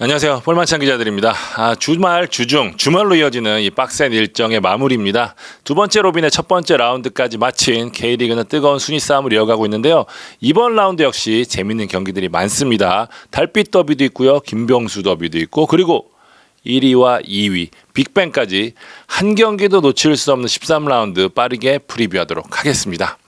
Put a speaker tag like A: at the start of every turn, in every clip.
A: 안녕하세요. 볼만찬 기자들입니다. 아, 주말, 주중, 주말로 이어지는 이 빡센 일정의 마무리입니다. 두 번째 로빈의 첫 번째 라운드까지 마친 K리그는 뜨거운 순위 싸움을 이어가고 있는데요. 이번 라운드 역시 재밌는 경기들이 많습니다. 달빛 더비도 있고요. 김병수 더비도 있고 그리고 1위와 2위, 빅뱅까지 한 경기도 놓칠 수 없는 13라운드 빠르게 프리뷰하도록 하겠습니다.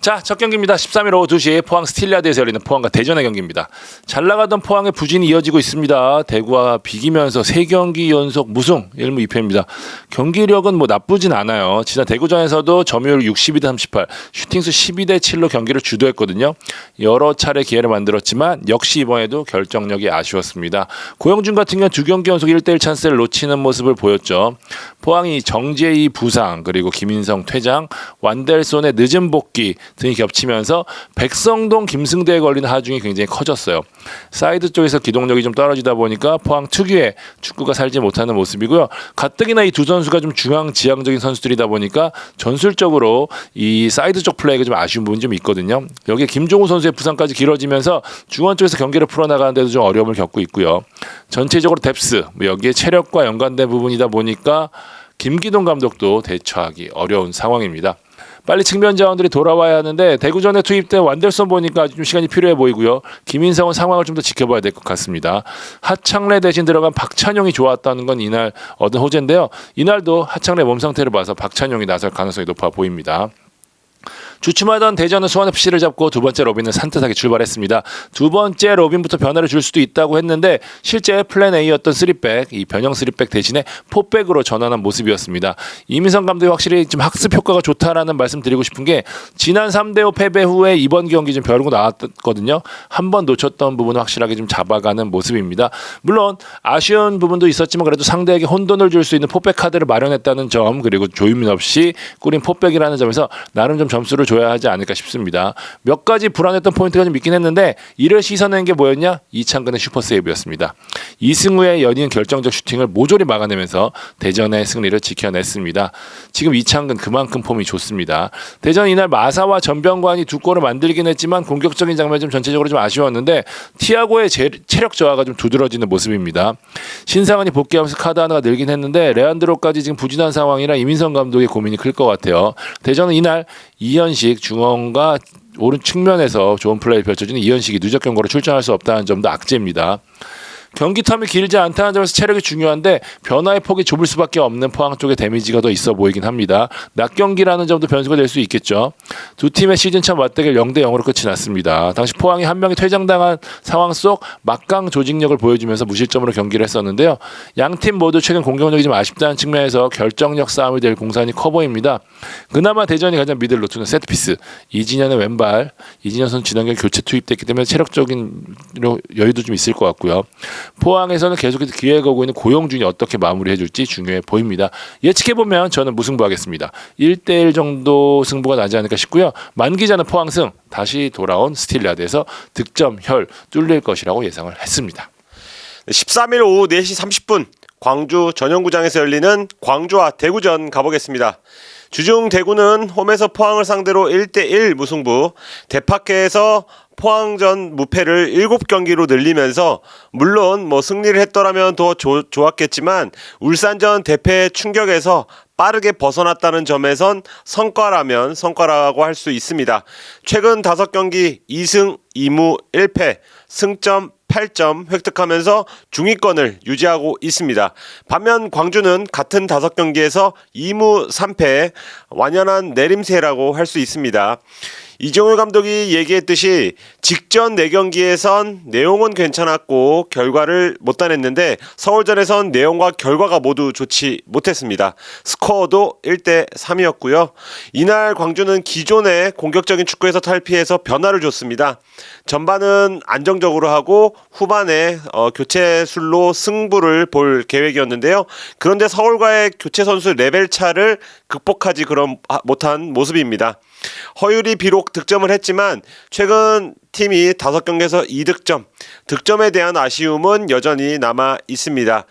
A: 자, 첫 경기입니다. 13일 오후 2시 포항 스틸리아드에서 열리는 포항과 대전의 경기입니다. 잘 나가던 포항의 부진이 이어지고 있습니다. 대구와 비기면서 3경기 연속 무승 1무 2패입니다. 경기력은 뭐 나쁘진 않아요. 지난 대구전에서도 점유율 62대 38, 슈팅수 12대 7로 경기를 주도했거든요. 여러 차례 기회를 만들었지만 역시 이번에도 결정력이 아쉬웠습니다. 고영준 같은 경우 두 경기 연속 1대1 찬스를 놓치는 모습을 보였죠. 포항이 정재희 부상 그리고 김인성 퇴장, 완델손의 늦은 복귀 등이 겹치면서 백성동 김승대에 걸리는 하중이 굉장히 커졌어요. 사이드 쪽에서 기동력이 좀 떨어지다 보니까 포항 특유의 축구가 살지 못하는 모습이고요. 가뜩이나 이 두 선수가 좀 중앙 지향적인 선수들이다 보니까 전술적으로 이 사이드 쪽 플레이가 좀 아쉬운 부분이 좀 있거든요. 여기에 김종우 선수의 부상까지 길어지면서 중원 쪽에서 경기를 풀어나가는데도 좀 어려움을 겪고 있고요. 전체적으로 뎁스 뭐 여기에 체력과 연관된 부분이다 보니까 김기동 감독도 대처하기 어려운 상황입니다. 빨리 측면 자원들이 돌아와야 하는데 대구전에 투입된 완델son 보니까 좀 시간이 필요해 보이고요. 김인성은 상황을 좀 더 지켜봐야 될 것 같습니다. 하창래 대신 들어간 박찬용이 좋았다는 건 이날 얻은 호재인데요. 이날도 하창래 몸 상태를 봐서 박찬용이 나설 가능성이 높아 보입니다. 주춤하던 대전은 수원 FC를 잡고 두 번째 로빈은 산뜻하게 출발했습니다. 두 번째 로빈부터 변화를 줄 수도 있다고 했는데 실제 플랜 A였던 3백, 이 변형 3백 대신에 4백으로 전환한 모습이었습니다. 이민성 감독이 확실히 좀 학습 효과가 좋다라는 말씀 드리고 싶은 게 지난 3대5 패배 후에 이번 경기 좀 벼르고 나왔거든요. 한 번 놓쳤던 부분을 확실하게 좀 잡아가는 모습입니다. 물론 아쉬운 부분도 있었지만 그래도 상대에게 혼돈을 줄 수 있는 포백 카드를 마련했다는 점 그리고 조유민 없이 꾸린 포백이라는 점에서 나름 좀 점수를 줘야 하지 않을까 싶습니다. 몇 가지 불안했던 포인트가 좀 있긴 했는데 이를 씻어낸 게 뭐였냐? 이창근의 슈퍼 세이브였습니다. 이승우의 연이은 결정적 슈팅을 모조리 막아내면서 대전의 승리를 지켜냈습니다. 지금 이창근 그만큼 폼이 좋습니다. 대전 이날 마사와 전병관이 두 골을 만들긴 했지만 공격적인 장면 좀 전체적으로 좀 아쉬웠는데 티아고의 제, 체력 저하가 좀 두드러지는 모습입니다. 신상은이 복귀하면서 카드 하나가 늘긴 했는데 레안드로까지 지금 부진한 상황이라 이민성 감독의 고민이 클 것 같아요. 대전은 이날 이현식 중원과 오른 측면에서 좋은 플레이 펼쳐지는 이현식이 누적 경고로 출전할 수 없다는 점도 악재입니다. 경기 텀이 길지 않다는 점에서 체력이 중요한데 변화의 폭이 좁을 수밖에 없는 포항 쪽의 데미지가 더 있어 보이긴 합니다. 낮 경기라는 점도 변수가 될 수 있겠죠. 두 팀의 시즌 차 맞대결 0대 0으로 끝이 났습니다. 당시 포항이 한 명이 퇴장당한 상황 속 막강 조직력을 보여주면서 무실점으로 경기를 했었는데요. 양 팀 모두 최근 공격력이 좀 아쉽다는 측면에서 결정력 싸움이 될 공산이 커 보입니다. 그나마 대전이 가장 미들 놓치는 세트피스 이진현의 왼발 이진현 선수 지난해 교체 투입됐기 때문에 체력적인 여유도 좀 있을 것 같고요. 포항에서는 계속해서 기회가 오고 있는 고영준이 어떻게 마무리해줄지 중요해 보입니다. 예측해보면 저는 무승부하겠습니다. 1대1 정도 승부가 나지 않을까 싶고요. 만기자는 포항승 다시 돌아온 스틸리아드에서 득점혈 뚫릴 것이라고 예상을 했습니다.
B: 13일 오후 4시 30분 광주 전용구장에서 열리는 광주와 대구전 가보겠습니다. 주중 대구는 홈에서 포항을 상대로 1대1 무승부, 대파케에서 포항전 무패를 7경기로 늘리면서 물론 뭐 승리를 했더라면 더 조, 좋았겠지만 울산전 대패 충격에서 빠르게 벗어났다는 점에선 성과라면 성과라고 할 수 있습니다. 최근 5경기 2승 2무 1패 승점 8점 획득하면서 중위권을 유지하고 있습니다. 반면 광주는 같은 5경기에서 2무 3패 완연한 내림세라고 할 수 있습니다. 이종일 감독이 얘기했듯이 직전 4경기에선 내용은 괜찮았고 결과를 못 따냈는데 서울전에선 내용과 결과가 모두 좋지 못했습니다. 스코어도 1대 3이었고요. 이날 광주는 기존의 공격적인 축구에서 탈피해서 변화를 줬습니다. 전반은 안정적으로 하고 후반에 어, 교체술로 승부를 볼 계획이었는데요. 그런데 서울과의 교체 선수 레벨 차를 극복하지 그런 못한 모습입니다. 허율이 비록 득점을 했지만 최근 팀이 다섯 경기에서 2득점, 득점에 대한 아쉬움은 여전히 남아 있습니다.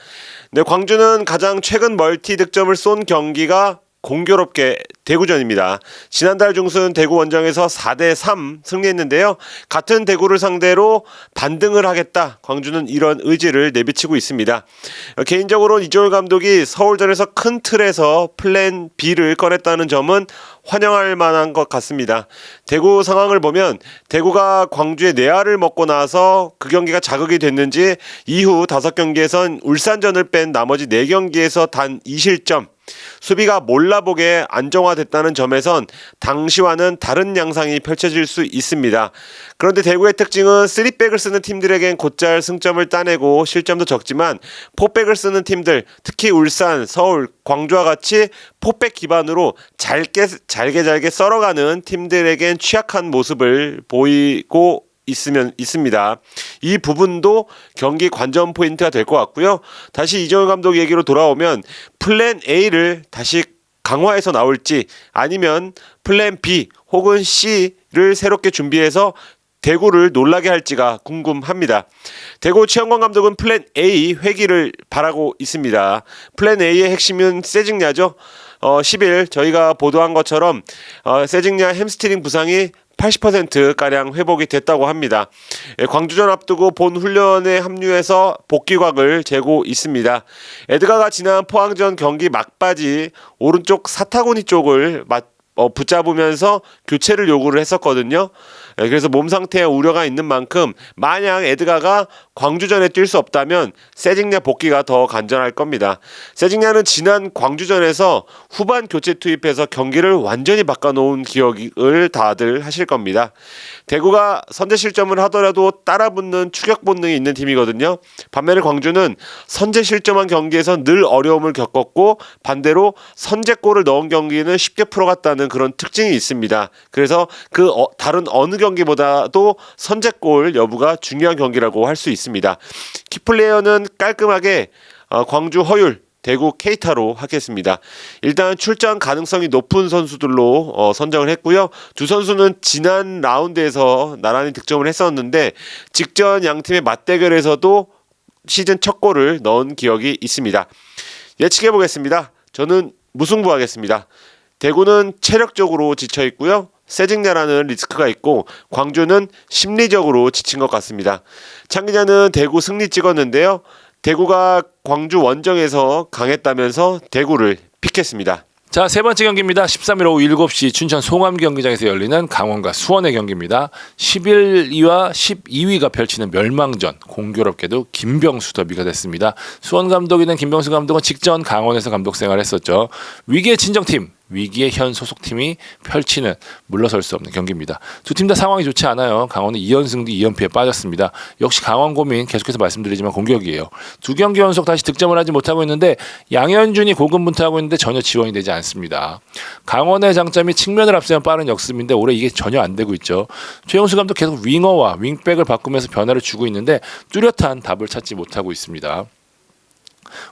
B: 네, 광주는 가장 최근 멀티 득점을 쏜 경기가 공교롭게 대구전입니다. 지난달 중순 대구 원정에서 4대 3 승리했는데요. 같은 대구를 상대로 반등을 하겠다. 광주는 이런 의지를 내비치고 있습니다. 어, 개인적으로 이종일 감독이 서울전에서 큰 틀에서 플랜 B를 꺼냈다는 점은 환영할 만한 것 같습니다. 대구 상황을 보면 대구가 광주의 내야를 먹고 나서 그 경기가 자극이 됐는지 이후 다섯 경기에선 울산전을 뺀 나머지 네 경기에서 단 2실점 수비가 몰라보게 안정화됐다는 점에선 당시와는 다른 양상이 펼쳐질 수 있습니다. 그런데 대구의 특징은 3백을 쓰는 팀들에겐 곧잘 승점을 따내고 실점도 적지만 4백을 쓰는 팀들, 특히 울산, 서울, 광주와 같이 4백 기반으로 잘게 잘게 잘게 썰어가는 팀들에겐 취약한 모습을 보이고 있으면 있습니다. 이 부분도 경기 관전 포인트가 될 것 같고요. 다시 이정현 감독 얘기로 돌아오면 플랜 A를 다시 강화해서 나올지 아니면 플랜 B 혹은 C를 새롭게 준비해서 대구를 놀라게 할지가 궁금합니다. 대구 최영관 감독은 플랜 A 회기를 바라고 있습니다. 플랜 A의 핵심은 세징야죠. 어, 10일 저희가 보도한 것처럼 어, 세징야 햄스트링 부상이 80%가량 회복이 됐다고 합니다. 예, 광주전 앞두고 본 훈련에 합류해서 복귀곽을 재고 있습니다. 에드가가 지난 포항전 경기 막바지 오른쪽 사타구니 쪽을 맞, 어, 붙잡으면서 교체를 요구를 했었거든요. 예, 그래서 몸 상태에 우려가 있는 만큼 만약 에드가가 광주전에 뛸 수 없다면 세징야 복귀가 더 간절할 겁니다. 세징야는 지난 광주전에서 후반 교체 투입해서 경기를 완전히 바꿔놓은 기억을 다들 하실 겁니다. 대구가 선제 실점을 하더라도 따라붙는 추격 본능이 있는 팀이거든요. 반면에 광주는 선제 실점한 경기에서 늘 어려움을 겪었고 반대로 선제골을 넣은 경기는 쉽게 풀어갔다는 그런 특징이 있습니다. 그래서 그 어- 다른 어느 경기 보다도 선제골 여부가 중요한 경기라고 할 수 있습니다. 키플레이어는 깔끔하게 어, 광주 허율 대구 케이타로 하겠습니다. 일단 출전 가능성이 높은 선수들로 어, 선정을 했고요. 두 선수는 지난 라운드에서 나란히 득점을 했었는데 직전 양 팀의 맞대결에서도 시즌 첫 골을 넣은 기억이 있습니다. 예측해 보겠습니다. 저는 무승부하겠습니다. 대구는 체력적으로 지쳐 있고요. 세징야라는 리스크가 있고 광주는 심리적으로 지친 것 같습니다. 창 기자는 대구 승리 찍었는데요. 대구가 광주 원정에서 강했다면서 대구를 픽했습니다.
A: 자, 세 번째 경기입니다. 13일 오후 7시 춘천 송암 경기장에서 열리는 강원과 수원의 경기입니다. 11위와 12위가 펼치는 멸망전. 공교롭게도 김병수 더비가 됐습니다. 수원 감독이 된 김병수 감독은 직전 강원에서 감독 생활을 했었죠. 위기의 친정팀, 위기의 현 소속팀이 펼치는 물러설 수 없는 경기입니다. 두 팀 다 상황이 좋지 않아요. 강원은 2연승 뒤 2연패에 빠졌습니다. 역시 강원 고민 계속해서 말씀드리지만 공격이에요. 두 경기 연속 다시 득점을 하지 못하고 있는데 양현준이 고군분투하고 있는데 전혀 지원이 되지 않습니다. 강원의 장점이 측면을 앞세운 빠른 역습인데 올해 이게 전혀 안 되고 있죠. 최용수 감독 계속 윙어와 윙백을 바꾸면서 변화를 주고 있는데 뚜렷한 답을 찾지 못하고 있습니다.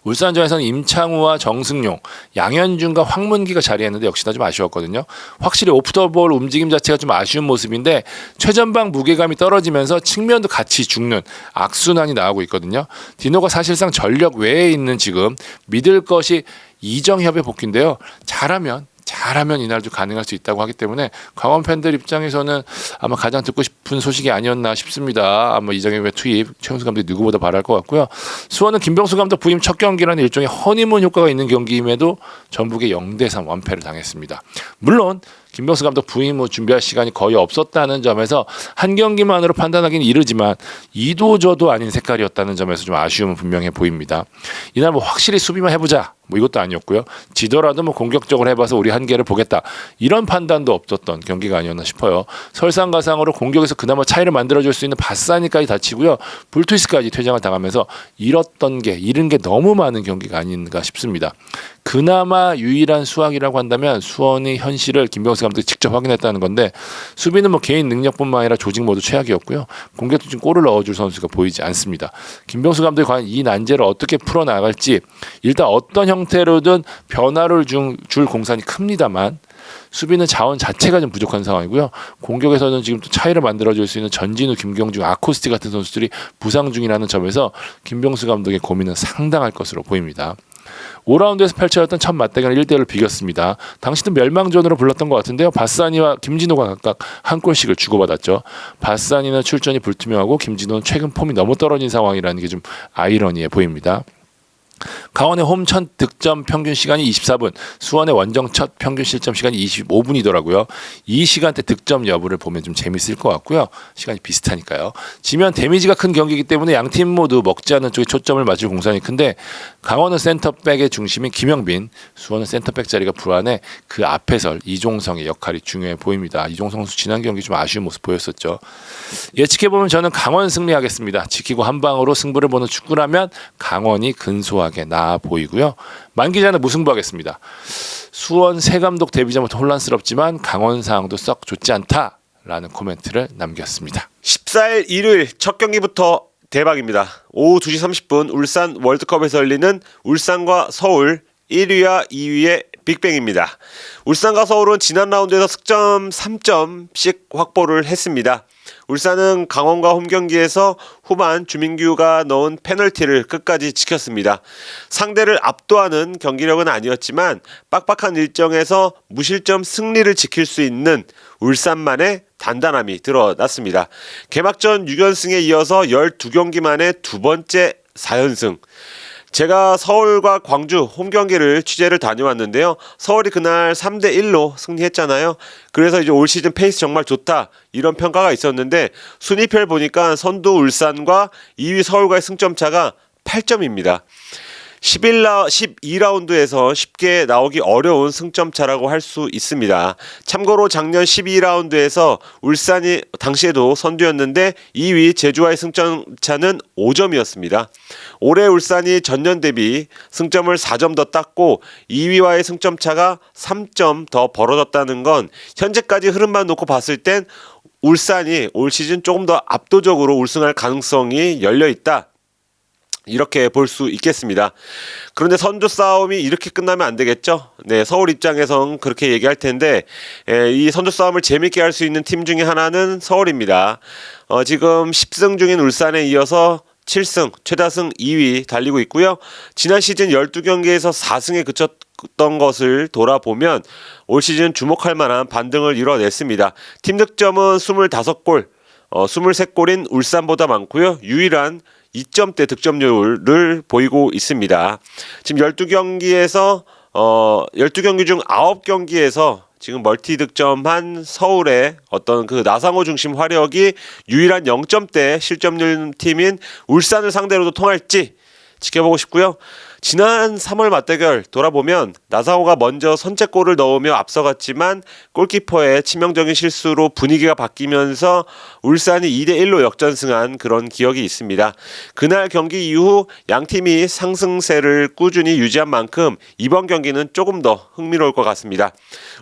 A: 울산전에서는 임창우와 정승용, 양현준과 황문기가 자리했는데 역시나 좀 아쉬웠거든요. 확실히 오프더볼 움직임 자체가 좀 아쉬운 모습인데 최전방 무게감이 떨어지면서 측면도 같이 죽는 악순환이 나오고 있거든요. 디노가 사실상 전력 외에 있는 지금 믿을 것이 이정협의 복귀인데요. 잘하면 잘하면 이날도 가능할 수 있다고 하기 때문에 강원 팬들 입장에서는 아마 가장 듣고 싶은 소식이 아니었나 싶습니다. 아마 이정엽의 투입 최용수 감독이 누구보다 바랄 것 같고요. 수원은 김병수 감독 부임 첫 경기라는 일종의 허니문 효과가 있는 경기임에도 전북의 0대3 완패를 당했습니다. 물론 김병수 감독 부임 후 준비할 시간이 거의 없었다는 점에서 한 경기만으로 판단하기는 이르지만 이도 저도 아닌 색깔이었다는 점에서 좀 아쉬움은 분명해 보입니다. 이날 뭐 확실히 수비만 해보자 뭐 이것도 아니었고요. 지더라도 뭐 공격적으로 해봐서 우리 한계를 보겠다 이런 판단도 없었던 경기가 아니었나 싶어요. 설상가상으로 공격에서 그나마 차이를 만들어줄 수 있는 바사니까지 다치고요. 불투이스까지 퇴장을 당하면서 잃었던 게 잃은 게 너무 많은 경기가 아닌가 싶습니다. 그나마 유일한 수확이라고 한다면 수원의 현실을 김병수 감독이 직접 확인했다는 건데 수비는 뭐 개인 능력뿐만 아니라 조직 모두 최악이었고요. 공격도 지금 골을 넣어줄 선수가 보이지 않습니다. 김병수 감독이 과연 이 난제를 어떻게 풀어나갈지 일단 어떤 형태로든 변화를 중, 줄 공산이 큽니다만 수비는 자원 자체가 좀 부족한 상황이고요. 공격에서는 지금 또 차이를 만들어줄 수 있는 전진우, 김경중, 아코스티 같은 선수들이 부상 중이라는 점에서 김병수 감독의 고민은 상당할 것으로 보입니다. 5라운드에서 펼쳐졌던 첫 맞대결은 1대1로 비겼습니다. 당시도 멸망전으로 불렀던 것 같은데요. 바사니와 김진호가 각각 한 골씩을 주고받았죠. 바사니는 출전이 불투명하고 김진호는 최근 폼이 너무 떨어진 상황이라는 게 좀 아이러니해 보입니다. 강원의 홈 첫 득점 평균 시간이 24분, 수원의 원정 첫 평균 실점 시간이 25분이더라고요. 이 시간대 득점 여부를 보면 좀 재밌을 것 같고요. 시간이 비슷하니까요. 지면 데미지가 큰 경기이기 때문에 양 팀 모두 먹지 않는 쪽에 초점을 맞출 공산이 큰데 강원은 센터백의 중심인 김영빈, 수원은 센터백 자리가 불안해 그 앞에설 이종성의 역할이 중요해 보입니다. 이종성 선수 지난 경기 좀 아쉬운 모습 보였었죠. 예측해 보면 저는 강원 승리하겠습니다. 지키고 한 방으로 승부를 보는 축구라면 강원이 근소 하게 나아 보이고요. 만 기자는 무승부하겠습니다. 수원 새 감독 데뷔전부터 혼란스럽지만 강원 상황도 썩 좋지 않다라는 코멘트를 남겼습니다.
B: 14일 일요일 첫 경기부터 대박입니다. 오후 2시 30분 울산 월드컵에서 열리는 울산과 서울 1위와 2위의 빅뱅입니다. 울산과 서울은 지난 라운드에서 승점 3점씩 확보를 했습니다. 울산은 강원과 홈 경기에서 후반 주민규가 넣은 페널티를 끝까지 지켰습니다. 상대를 압도하는 경기력은 아니었지만 빡빡한 일정에서 무실점 승리를 지킬 수 있는 울산만의 단단함이 드러났습니다. 개막전 6연승에 이어서 12경기 만에 두 번째 4연승. 제가 서울과 광주 홈 경기를 취재를 다녀왔는데요. 서울이 그날 3대 1로 승리했잖아요. 그래서 이제 올 시즌 페이스 정말 좋다. 이런 평가가 있었는데 순위표를 보니까 선두 울산과 2위 서울과의 승점 차가 8점입니다. 11라 12라운드에서 쉽게 나오기 어려운 승점 차라고 할 수 있습니다. 참고로 작년 12라운드에서 울산이 당시에도 선두였는데 2위 제주와의 승점 차는 5점이었습니다. 올해 울산이 전년 대비 승점을 4점 더 땄고 2위와의 승점 차가 3점 더 벌어졌다는 건 현재까지 흐름만 놓고 봤을 땐 울산이 올 시즌 조금 더 압도적으로 우승할 가능성이 열려 있다. 이렇게 볼 수 있겠습니다. 그런데 선두 싸움이 이렇게 끝나면 안 되겠죠? 네, 서울 입장에선 그렇게 얘기할 텐데, 에, 이 선두 싸움을 재밌게 할 수 있는 팀 중에 하나는 서울입니다. 어, 지금 10승 중인 울산에 이어서 7승, 최다승 2위 달리고 있고요. 지난 시즌 12경기에서 4승에 그쳤던 것을 돌아보면 올 시즌 주목할 만한 반등을 이뤄냈습니다. 팀 득점은 25골, 어, 23골인 울산보다 많고요. 유일한 2점대 득점률을 보이고 있습니다. 지금 12경기에서 어 12경기 중 9경기에서 지금 멀티 득점한 서울의 어떤 그 나상호 중심 화력이 유일한 0점대 실점률 팀인 울산을 상대로도 통할지 지켜보고 싶고요. 지난 3월 맞대결 돌아보면 나상호가 먼저 선제골을 넣으며 앞서갔지만 골키퍼의 치명적인 실수로 분위기가 바뀌면서 울산이 2대 1로 역전승한 그런 기억이 있습니다. 그날 경기 이후 양 팀이 상승세를 꾸준히 유지한 만큼 이번 경기는 조금 더 흥미로울 것 같습니다.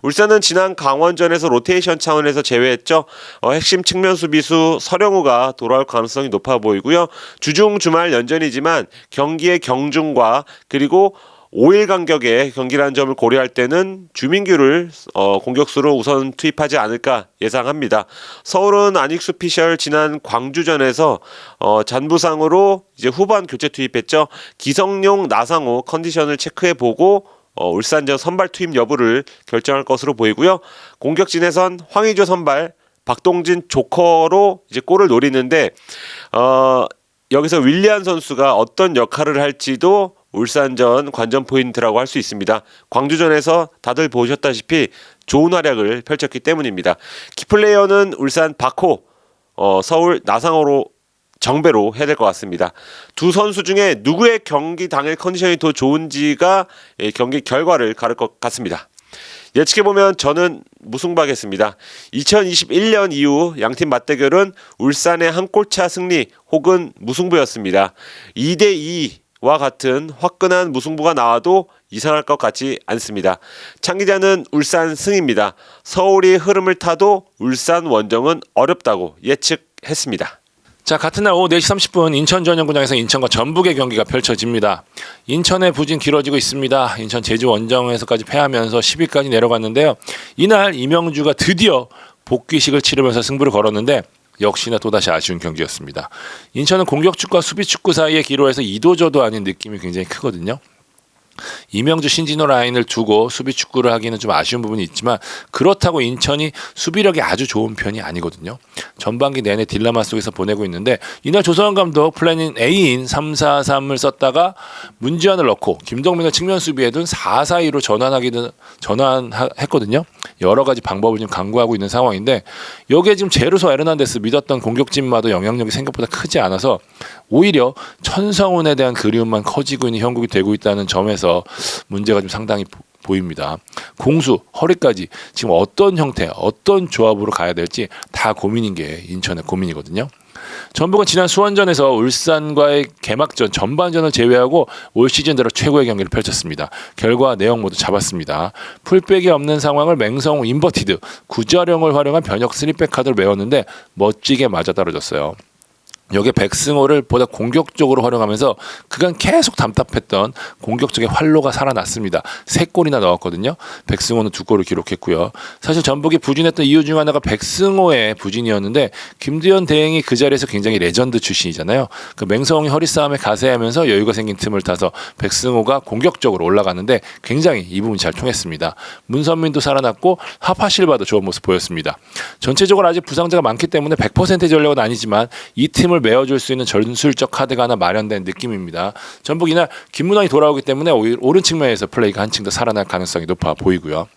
B: 울산은 지난 강원전에서 로테이션 차원에서 제외했죠. 어, 핵심 측면 수비수 서령우가 돌아올 가능성이 높아 보이고요. 주중 주말 연전이지만 경기의 경중과 그리고 5일 간격의 경기라는 점을 고려할 때는 주민규를 어, 공격수로 우선 투입하지 않을까 예상합니다. 서울은 아닉스 피셜 지난 광주전에서 어, 잔부상으로 이제 후반 교체 투입했죠. 기성용 나상호 컨디션을 체크해 보고 어, 울산전 선발 투입 여부를 결정할 것으로 보이고요. 공격진에선 황의조 선발, 박동진 조커로 이제 골을 노리는데 어, 여기서 윌리안 선수가 어떤 역할을 할지도 울산전 관전 포인트라고 할 수 있습니다. 광주전에서 다들 보셨다시피 좋은 활약을 펼쳤기 때문입니다. 키플레이어는 울산 바코, 어, 서울 나상호로 정배로 해야 될 것 같습니다. 두 선수 중에 누구의 경기 당일 컨디션이 더 좋은지가 예, 경기 결과를 가를 것 같습니다. 예측해 보면 저는 무승부하겠습니다. 2021년 이후 양팀 맞대결은 울산의 한 골차 승리 혹은 무승부였습니다. 2대 2와 같은 화끈한 무승부가 나와도 이상할 것 같지 않습니다. 창 기자는 울산 승입니다. 서울이 흐름을 타도 울산 원정은 어렵다고 예측했습니다.
A: 자 같은 날 오후 4시 30분 인천 전용구장에서 인천과 전북의 경기가 펼쳐집니다. 인천의 부진 길어지고 있습니다. 인천 제주 원정에서까지 패하면서 10위까지 내려갔는데요. 이날 이명주가 드디어 복귀식을 치르면서 승부를 걸었는데 역시나 또다시 아쉬운 경기였습니다. 인천은 공격축과 수비축구 사이의 기로에서 이도저도 아닌 느낌이 굉장히 크거든요. 이명주 신진호 라인을 두고 수비 축구를 하기는 좀 아쉬운 부분이 있지만 그렇다고 인천이 수비력이 아주 좋은 편이 아니거든요. 전반기 내내 딜라마 속에서 보내고 있는데 이날 조성환 감독 플래닝 A인 3-4-3을 썼다가 문지환을 넣고 김동민을 측면 수비에 둔 4-4-2로 전환하기는 전환했거든요. 여러 가지 방법을 지금 강구하고 있는 상황인데 여기에 지금 제루소 에르난데스 믿었던 공격진마도 영향력이 생각보다 크지 않아서 오히려 천성훈에 대한 그리움만 커지고 있는 형국이 되고 있다는 점에서 문제가 좀 상당히 보- 보입니다. 공수, 허리까지 지금 어떤 형태, 어떤 조합으로 가야 될지 다 고민인 게 인천의 고민이거든요. 전북은 지난 수원전에서 울산과의 개막전 전반전을 제외하고 올 시즌 들어 최고의 경기를 펼쳤습니다. 결과 내용 모두 잡았습니다. 풀백이 없는 상황을 맹성우 인버티드 구자령을 활용한 변혁 스리백 카드를 메웠는데 멋지게 맞아떨어졌어요. 여기에 백승호를 보다 공격적으로 활용하면서 그간 계속 답답했던 공격적인 활로가 살아났습니다. 세 골이나 넣었거든요. 백승호는 두 골을 기록했고요. 사실 전북이 부진했던 이유 중 하나가 백승호의 부진이었는데 김두현 대행이 그 자리에서 굉장히 레전드 출신이잖아요. 그 맹성이 허리 싸움에 가세하면서 여유가 생긴 틈을 타서 백승호가 공격적으로 올라가는데 굉장히 이 부분이 잘 통했습니다. 문선민도 살아났고 하파실바도 좋은 모습 보였습니다. 전체적으로 아직 부상자가 많기 때문에 100% 전력은 아니지만 이 팀을 메워줄 수 있는 전술적 카드가 하나 마련된 느낌입니다. 전북 이날 김문환이 돌아오기 때문에 오른 측면에서 플레이가 한층 더 살아날 가능성이 높아 보이고요.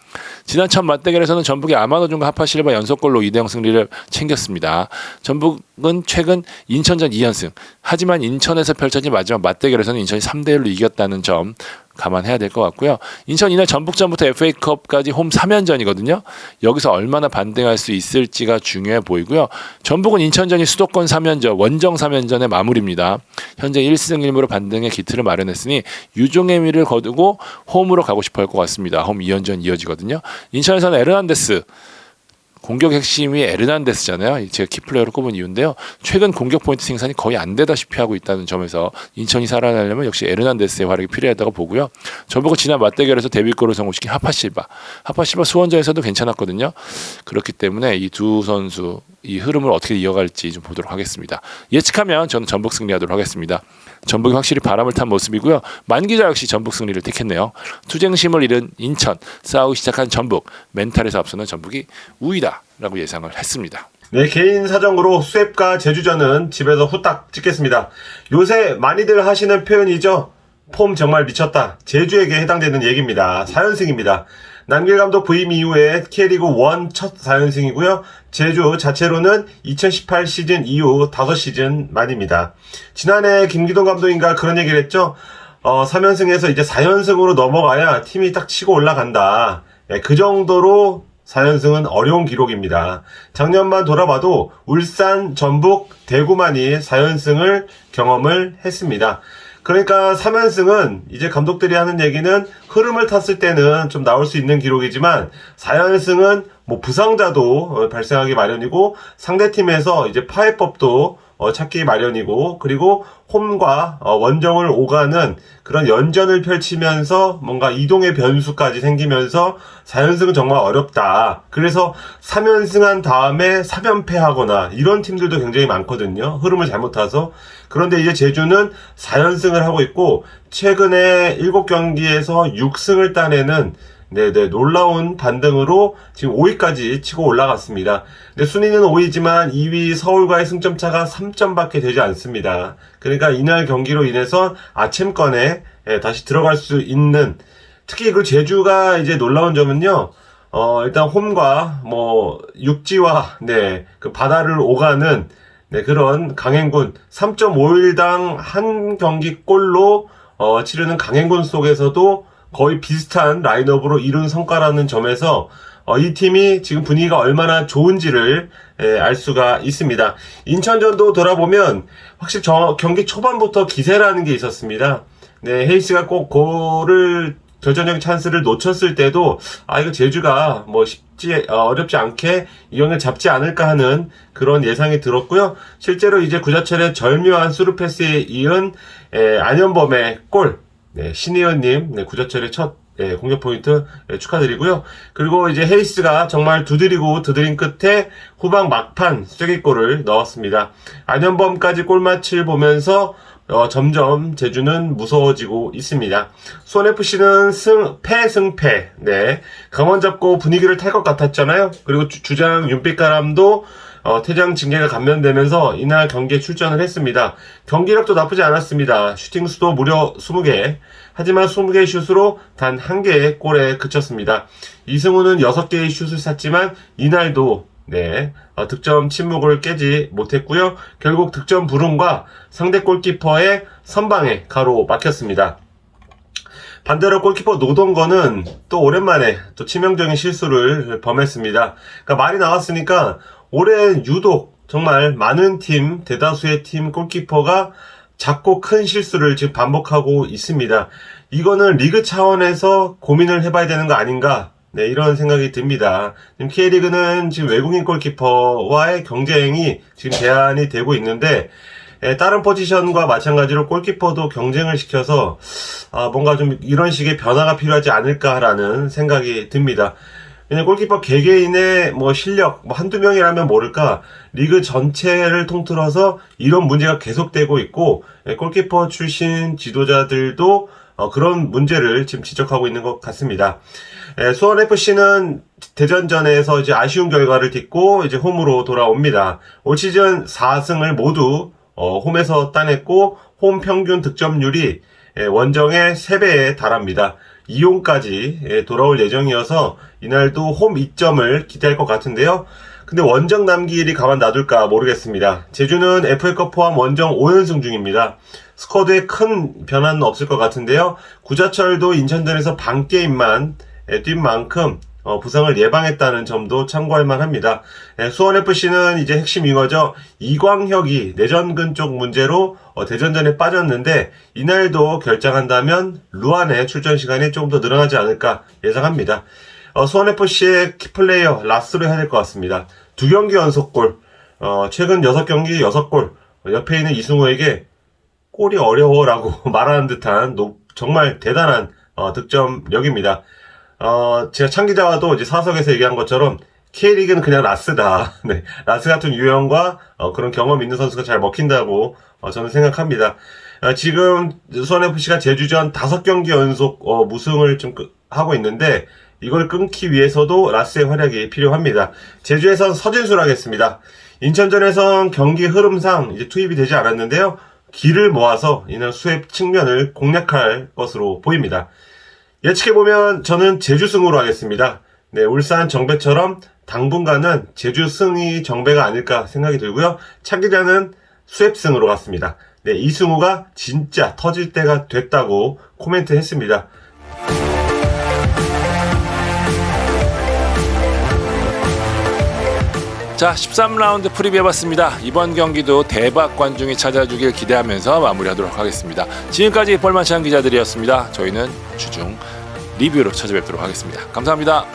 A: 지난 첫 맞대결에서는 전북이 아마노준과 하파실바 연속골로 2대0 승리를 챙겼습니다. 전북은 최근 인천전 2연승. 하지만 인천에서 펼쳐진 마지막 맞대결에서는 인천이 3대1로 이겼다는 점 감안해야 될 것 같고요. 인천 이날 전북전부터 FA컵까지 홈 3연전이거든요. 여기서 얼마나 반등할 수 있을지가 중요해 보이고요. 전북은 인천전이 수도권 3연전, 원정 3연전의 마무리입니다. 현재 1승 1무로 반등의 기틀을 마련했으니 유종의 미를 거두고 홈으로 가고 싶어 할 것 같습니다. 홈 2연전 이어지거든요. 인천에서는 에르난데스 공격 핵심이 에르난데스잖아요. 제가 키플레이어로 꼽은 이유인데요. 최근 공격 포인트 생산이 거의 안 되다시피 하고 있다는 점에서 인천이 살아나려면 역시 에르난데스의 활약이 필요하다고 보고요. 전북은 지난 맞대결에서 데뷔골을 성공시킨 하파실바. 하파실바 수원전에서도 괜찮았거든요. 그렇기 때문에 이 두 선수 이 흐름을 어떻게 이어갈지 좀 보도록 하겠습니다. 예측하면 저는 전북 승리하도록 하겠습니다. 전북이 확실히 바람을 탄 모습이고요. 만기자 역시 전북 승리를 택했네요. 투쟁심을 잃은 인천, 싸우기 시작한 전북, 멘탈에서 앞서는 전북이 우위다라고 예상을 했습니다.
B: 네, 개인 사정으로 수협과 제주전은 집에서 후딱 찍겠습니다. 요새 많이들 하시는 표현이죠. 폼 정말 미쳤다. 제주에게 해당되는 얘기입니다. 4연승입니다. 남길 감독 부임 이후에 K리그 1 첫 4연승이고요. 제주 자체로는 2018 시즌 이후 5시즌 만입니다. 지난해 김기동 감독인가 그런 얘기를 했죠. 어, 3연승에서 이제 4연승으로 넘어가야 팀이 딱 치고 올라간다. 예, 그 정도로 4연승은 어려운 기록입니다. 작년만 돌아봐도 울산, 전북, 대구만이 4연승을 경험을 했습니다. 그러니까 3연승은 이제 감독들이 하는 얘기는 흐름을 탔을 때는 좀 나올 수 있는 기록이지만 4연승은 뭐 부상자도 어, 발생하기 마련이고 상대팀에서 이제 파해법도 어, 찾기 마련이고 그리고 홈과 어, 원정을 오가는 그런 연전을 펼치면서 뭔가 이동의 변수까지 생기면서 4연승은 정말 어렵다. 그래서 3연승한 다음에 3연패하거나 이런 팀들도 굉장히 많거든요. 흐름을 잘못 타서. 그런데 이제 제주는 4연승을 하고 있고 최근에 7경기에서 6승을 따내는 네네 놀라운 반등으로 지금 5위까지 치고 올라갔습니다. 근데 순위는 5위지만 2위 서울과의 승점 차가 3점밖에 되지 않습니다. 그러니까 이날 경기로 인해서 아챔권에 예, 다시 들어갈 수 있는 특히 그 제주가 이제 놀라운 점은요. 어 일단 홈과 뭐 육지와 네 그 바다를 오가는 네, 그런 강행군 3.5일당 한 경기 골로 어, 치르는 강행군 속에서도 거의 비슷한 라인업으로 이룬 성과라는 점에서 어, 이 팀이 지금 분위기가 얼마나 좋은지를 예, 알 수가 있습니다. 인천전도 돌아보면 확실히 저, 경기 초반부터 기세라는 게 있었습니다. 네, 헤이스가 꼭 골을 결정적인 찬스를 놓쳤을 때도 아 이거 제주가 뭐 쉽지 어, 어렵지 않게 이 경기를 잡지 않을까 하는 그런 예상이 들었고요. 실제로 이제 구자철의 절묘한 수루 패스에 이은 에, 안현범의 골, 네, 신희연님 네, 구자철의 첫 예, 공격 포인트 예, 축하드리고요. 그리고 이제 헤이스가 정말 두드리고 두드린 끝에 후방 막판 쐐기골을 넣었습니다. 안현범까지 골맛을 보면서 어, 점점 제주는 무서워지고 있습니다. 수원 FC는 승, 패, 승패. 네. 강원 잡고 분위기를 탈 것 같았잖아요. 그리고 주, 장 윤빛가람도 어, 퇴장 징계가 감면되면서 이날 경기에 출전을 했습니다. 경기력도 나쁘지 않았습니다. 슈팅 수도 무려 20개. 하지만 20개의 슛으로 단한 개의 골에 그쳤습니다. 이승우는 6개의 슛을 쐈지만 이날도 네, 어, 득점 침묵을 깨지 못했고요. 결국 득점 불응과 상대 골키퍼의 선방에 가로 막혔습니다. 반대로 골키퍼 노동건은 또 오랜만에 또 치명적인 실수를 범했습니다. 그러니까 말이 나왔으니까 올해 유독 정말 많은 팀, 대다수의 팀 골키퍼가 작고 큰 실수를 지금 반복하고 있습니다. 이거는 리그 차원에서 고민을 해봐야 되는 거 아닌가? 네, 이런 생각이 듭니다. 지금 K리그는 지금 외국인 골키퍼와의 경쟁이 지금 제한이 되고 있는데, 예, 다른 포지션과 마찬가지로 골키퍼도 경쟁을 시켜서, 아, 뭔가 좀 이런 식의 변화가 필요하지 않을까라는 생각이 듭니다. 왜냐면 골키퍼 개개인의 뭐 실력, 뭐 한두 명이라면 모를까, 리그 전체를 통틀어서 이런 문제가 계속되고 있고, 예, 골키퍼 출신 지도자들도 어, 그런 문제를 지금 지적하고 있는 것 같습니다. 예, 수원 FC는 대전전에서 이제 아쉬운 결과를 딛고 이제 홈으로 돌아옵니다. 올 시즌 4승을 모두 어, 홈에서 따냈고 홈 평균 득점률이 예, 원정의 3배에 달합니다. 2홈까지 예, 돌아올 예정이어서 이날도 홈 2점을 기대할 것 같은데요. 근데 원정 남기일이 가만 놔둘까 모르겠습니다. 제주는 FA컵 포함 원정 5연승 중입니다. 스쿼드에 큰 변화는 없을 것 같은데요. 구자철도 인천전에서 반 게임만 예, 뛴 만큼 어, 부상을 예방했다는 점도 참고할 만합니다. 예, 수원FC는 이제 핵심 윙어죠. 이광혁이 내전근 쪽 문제로 어, 대전전에 빠졌는데 이날도 결장한다면 루안의 출전 시간이 조금 더 늘어나지 않을까 예상합니다. 어, 수원FC의 키플레이어 라스로 해야 될 것 같습니다. 두 경기 연속골, 어, 최근 6경기 6골, 옆에 있는 이승우에게 골이 어려워라고 말하는 듯한 노- 정말 대단한 어, 득점력입니다. 어, 제가 창 기자와도 이제 사석에서 얘기한 것처럼 K리그는 그냥 라스다. 네, 라스 같은 유형과 어, 그런 경험 있는 선수가 잘 먹힌다고 어, 저는 생각합니다. 어, 지금 수원FC가 제주전 다섯 경기 연속 어, 무승을 좀 끄- 하고 있는데 이걸 끊기 위해서도 라스의 활약이 필요합니다. 제주에선 서진수를 하겠습니다. 인천전에선 경기 흐름상 이제 투입이 되지 않았는데요. 기를 모아서 이날 수협 측면을 공략할 것으로 보입니다. 예측해보면 저는 제주승으로 하겠습니다. 네, 울산 정배처럼 당분간은 제주승이 정배가 아닐까 생각이 들고요. 차기자는 수협승으로 갔습니다. 네, 이승우가 진짜 터질 때가 됐다고 코멘트 했습니다.
A: 자, 13라운드 프리뷰 해봤습니다. 이번 경기도 대박 관중이 찾아주길 기대하면서 마무리하도록 하겠습니다. 지금까지 뻘만찬 기자들이었습니다. 저희는 주중 리뷰로 찾아뵙도록 하겠습니다. 감사합니다.